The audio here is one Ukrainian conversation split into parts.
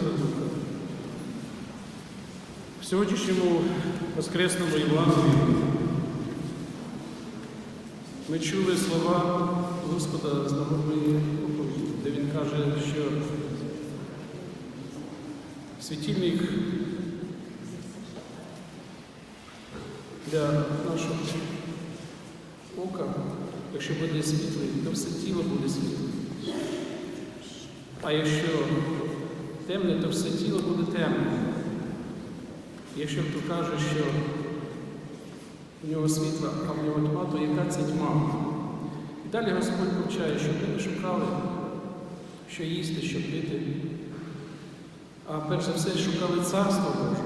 Святого Духа. В сьогоднішньому Воскресному Євангелії ми чули слова Господа з нагорної проповіді, де Він каже, що світильник для нашого ока, якщо буде світлий, то все тіло буде світлим. А якщо темне, то все тіло буде темне. Якщо хто каже, що в нього світло, а в нього тьма, то яка це тьма? І далі Господь повчає, щоб ми не шукали, що їсти, що пити, а перш за все шукали царство Боже.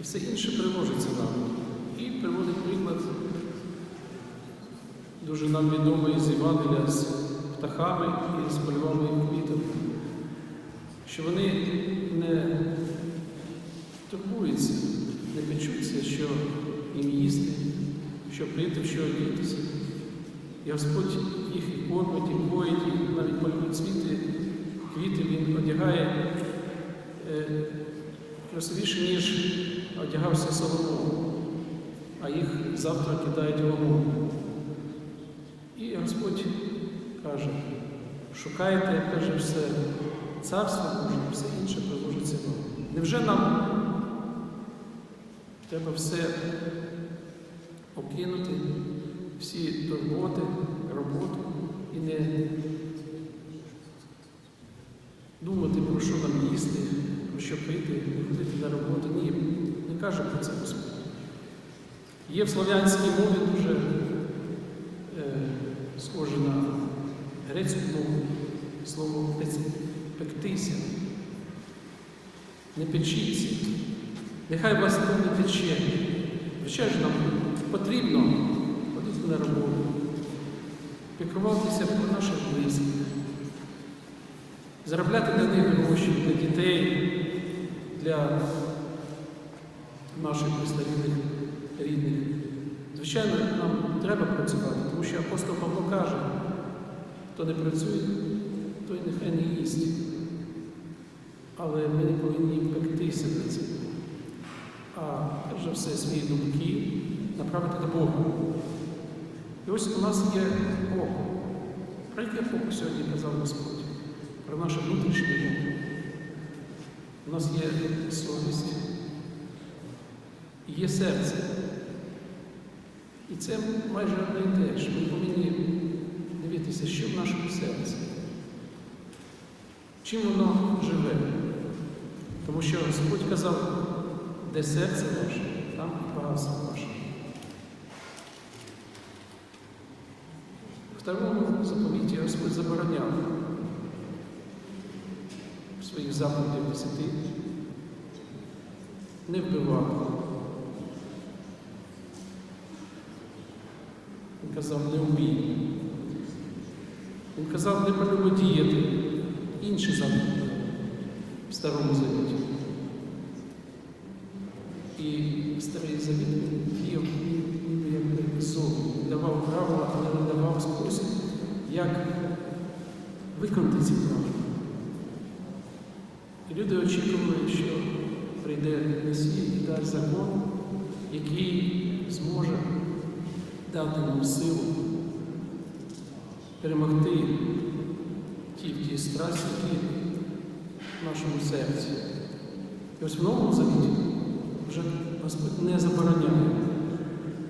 І все інше приложиться нам. І приводить приклад дуже нам відомий з Євангелія з птахами і з польовими квітами, що вони не турбуються, не печуться, що їм їсти, що пити, в що одітися. І Господь їх кормить, і поїть, і навіть польові цвіти, квіти Він одягає е, красивіше, ніж одягався Соломон, а їх завтра кидають в вогонь. І Господь каже, шукайте, за все, царство Боже, все інше приложиться вам. Невже нам треба все покинути, всі турботи, роботу і не думати, про що нам їсти, про що пити, ходити на роботу? Ні, не каже про це Господь. Є в слов'янській мові дуже е, схоже на грецьку мову слово пектися. Не печіться. Нехай вас не пече. Звичайно, нам потрібно ходити на роботу, піклуватися про наших близьких, заробляти для них гроші, для дітей, для наших престарілих рідних. Звичайно, нам треба працювати, тому що апостол Павло каже, хто не працює, той нехай не їсть. Але ми не повинні пектися на це. А перш все свої думки направити до Бога. І ось у нас є око. Про яке око сьогодні казав Господь? Про наше внутрішнє око. У нас є совість, є серце. І це майже одне і те ж. Ми повинні дивитися, що в нашому серці. Чим воно живе? Тому що Господь казав, де серце ваше, там і багатство ваше. В второму заповіті Господь забороняв своїх заповідях десяти не вбивав. Він казав, не вбій. Він казав, не прелюбодіяти. Інші заповіді Старому Завіті. І Старий Завіт діяв ніби як зов, давав правила, але не давав спосіб, як виконати ці правила. І люди очікували, що прийде Месій і дасть закон, який зможе дати нам силу перемогти ті ті страсті, які в нашому серці. І ось в новому завіті вже Господь не забороняє,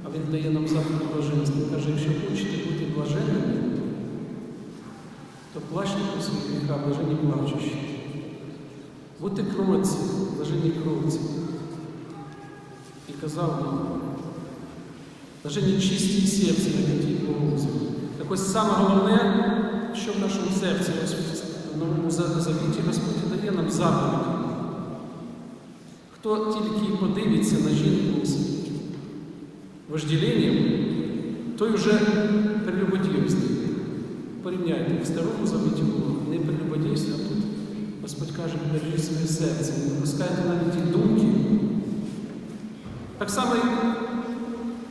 а Він дає нам заповідь блаженства. Каже, якщо хочете бути блаженними, то плачте по своїх гріхах, блаженні плачущі. Будьте кроці, блаженні кроці. І казав нам, блаженні чисті серця, на дітей Богу. Так ось саме головне, що в нашому серці, в новому завіті Господь дає нам заповідь. Хто тільки подивиться на жінку з вожділенням, той вже прелюбодіїв з ним. Порівняйте, в старому завіті було не прелюбодійство, а тут Господь каже, бережіть своє серце, не допускайте навіть ті думки. Так само, як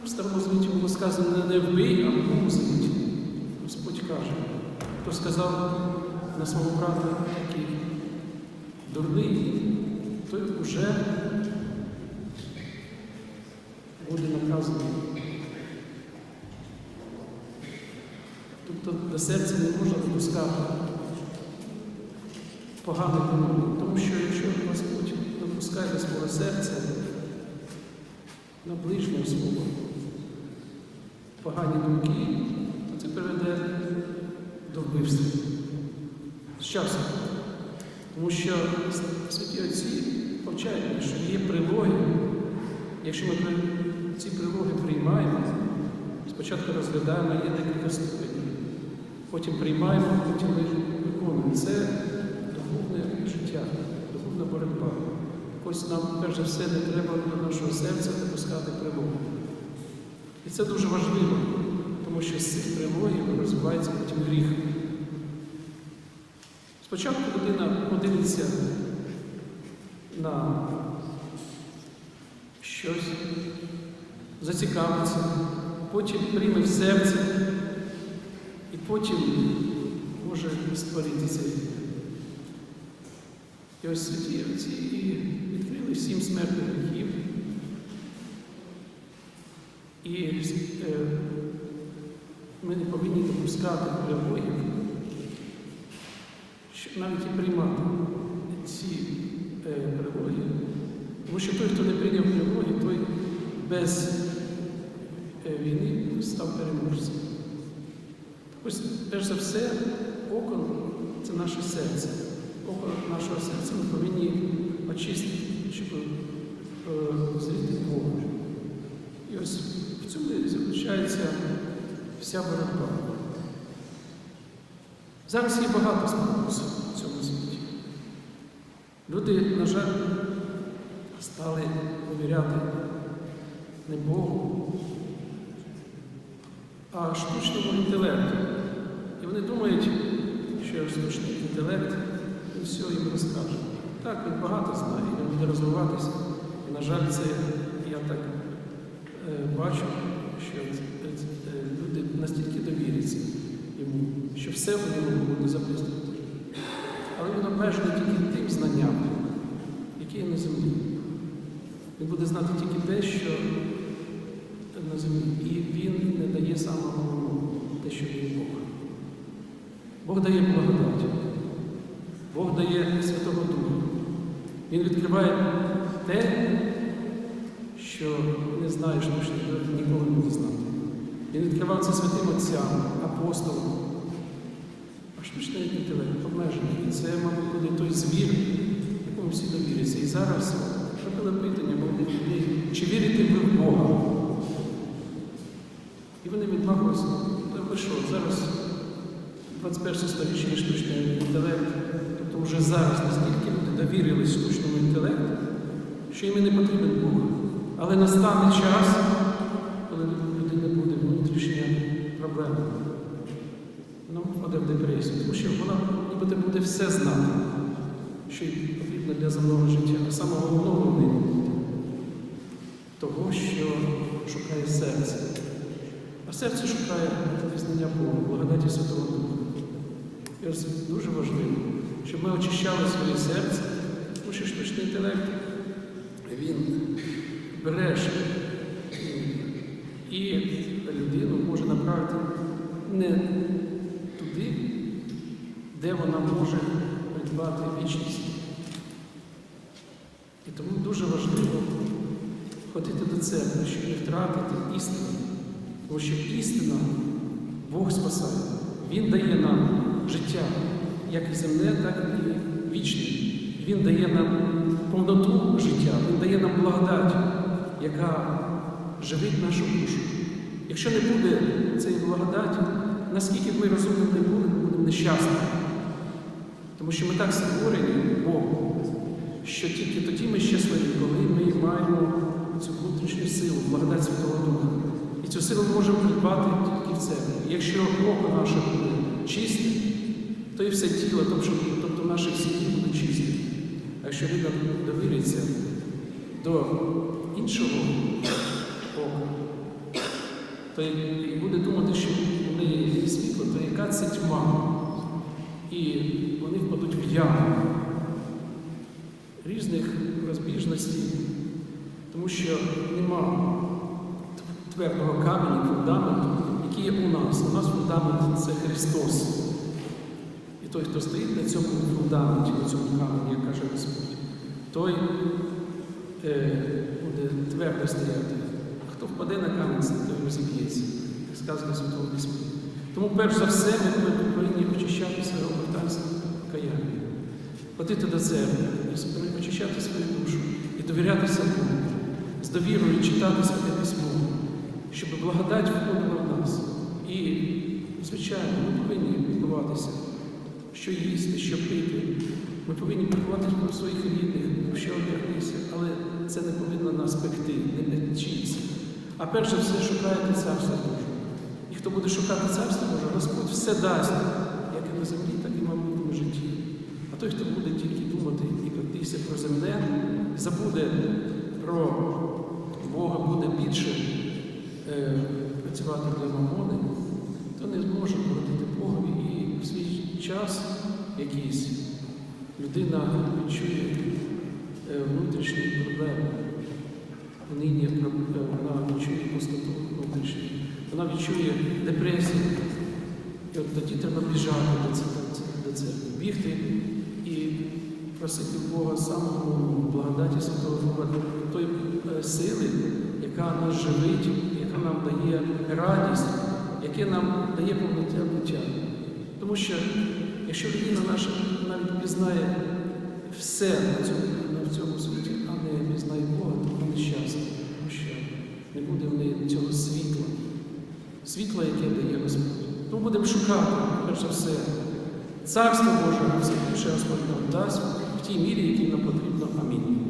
в старому завіті було сказано не вбий, а в новому завіті. Господь каже, хто сказав на свого брата такий дурний, той вже буде наказаний. Тобто до серця не можна допускати поганих думок, тому що якщо Господь допускає до свого серця на ближнього свого погані думки, то це приведе до вбивства з часом. Тому що святі отці повчають, що є прилоги. Якщо ми ці прилоги приймаємо, спочатку розглядаємо, є декілька ступенів, потім приймаємо, потім виконуємо. Це духовне життя, духовна боротьба. Ось нам, перш за все, не треба до нашого серця допускати прилогу. І це дуже важливо, тому що з цих прилогів розвивається потім гріх. Спочатку людина подивиться на щось, зацікавиться, потім прийме в серце і потім може створити цей. І ось святі отці відкрили сім смертних гріхів. І е, ми не повинні допускати прилогів, щоб навіть і приймати ці е, прилоги. Тому що той, хто не прийняв прилоги, той без е, війни став переможцем. Ось, перш за все, око це наше серце. Око нашого серця ми повинні очистити, щоб е, зріти Бога. І ось в цьому заключається вся боротьба. Зараз є багато спокус в цьому світі. Люди, на жаль, стали довіряти не Богу, а штучному інтелекту. І вони думають, що штучний інтелект він все їм розкаже. Так, він багато знає, він буде розвиватися. І, на жаль, це я так е, бачу, що е, люди настільки довіряться йому, що все в ньому буде записувати. Але він обмежений тільки тим знанням, які є на землі. Він буде знати тільки те, що на землі. І він не дає самого головного, те, що є Бог. Бог дає благодать. Бог дає Святого Духа. Він відкриває те, що не знає штучний інтелект, ніколи не знати. Він відкривав це святим отцям, апостолам. А штучний інтелект обмежений. Це, мабуть, буде той звір, якому всі довіряться. І зараз робили питання молодих людей, чи вірите ви в Бога? І вони відмахувалися, та що, зараз 21 сторіччя є штучний інтелект, тобто вже зараз настільки люди довірились штучному інтелекту, що їм не потрібен Бог. Але настане час, Вона впаде в депресію, тому що вона нібито буде все знати, що їй потрібно для земного життя. А саме головного в неї буде того, що шукає серце. А серце шукає визнання Бога, благодаті Святого Духа. І ось дуже важливо, щоб ми очищали своє серце, тому що штучний інтелект, він береше і людину може направити не де вона може придбати вічність. І тому дуже важливо ходити до церкви, щоб не втратити істину. Тому що істина Бог спасає. Він дає нам життя, як і земне, так і вічне. Він дає нам повноту життя, Він дає нам благодать, яка живить нашу душу. Якщо не буде цієї благодаті, наскільки б ми розумні не були, ми будемо нещасними. Тому що ми так створені Богом, що тільки тоді ми щасливі, коли ми маємо цю внутрішню силу, благодать Святого Духа. І цю силу ми можемо придбати тільки в церкві. Якщо око наше буде чисте, то і все тіло, тобто, тобто наші всі тіло будуть чисті. А якщо людина довіриться до іншого ока, то і буде думати, що в неї світло, то яка це тьма? І вони впадуть в яму. різних розбіжностей, тому що нема твердого каменю, фундаменту, який є у нас. У нас фундамент це Христос. І той, хто стоїть на цьому фундаменті, на цьому камені, як каже Господь, той е, буде твердо стояти. Хто впаде на камінь, той розіб'ється, як сказано в Святому Письмі. Тому, перш за все, ми повинні очищати своє обертанство каяння, ходити до церкви, очищати свою душу і довірятися Богу, з довірою читати своє письмо, щоб благодать входила в нас. І, звичайно, ми повинні піклуватися, що їсти, що пити. Ми повинні піклуватися про своїх рідних, що одягнися, але це не повинно нас пекти, не печіться. А перш за все шукайте царство Боже. Хто буде шукати царство Боже, Господь все дасть, як і на землі, так і в майбутньому житті. А той, хто буде тільки думати і пектися про земле, забуде про Бога, буде більше е, працювати для мамони, то не зможе платити Богові. І в свій час якийсь людина відчує е, внутрішні проблеми. Нині вона відчує пустоту внутрішню, вона відчує депресію. І от тоді треба біжати до церкви, бігти і просити Бога самого благодаті Святого Бога, тої е, сили, яка нас живить, яка нам дає радість, яке нам дає повноття буття. Тому що якщо людина наша навіть пізнає все на цьому, в цьому світі, а не пізнає Бога, то вона нещасна, тому що не буде в неї цього світла, світла, яке дає Господь. Тому будемо шукати, перш за все, Царство Боже, все більше Господь нам дасть в тій мірі, якій нам потрібно. Амінь.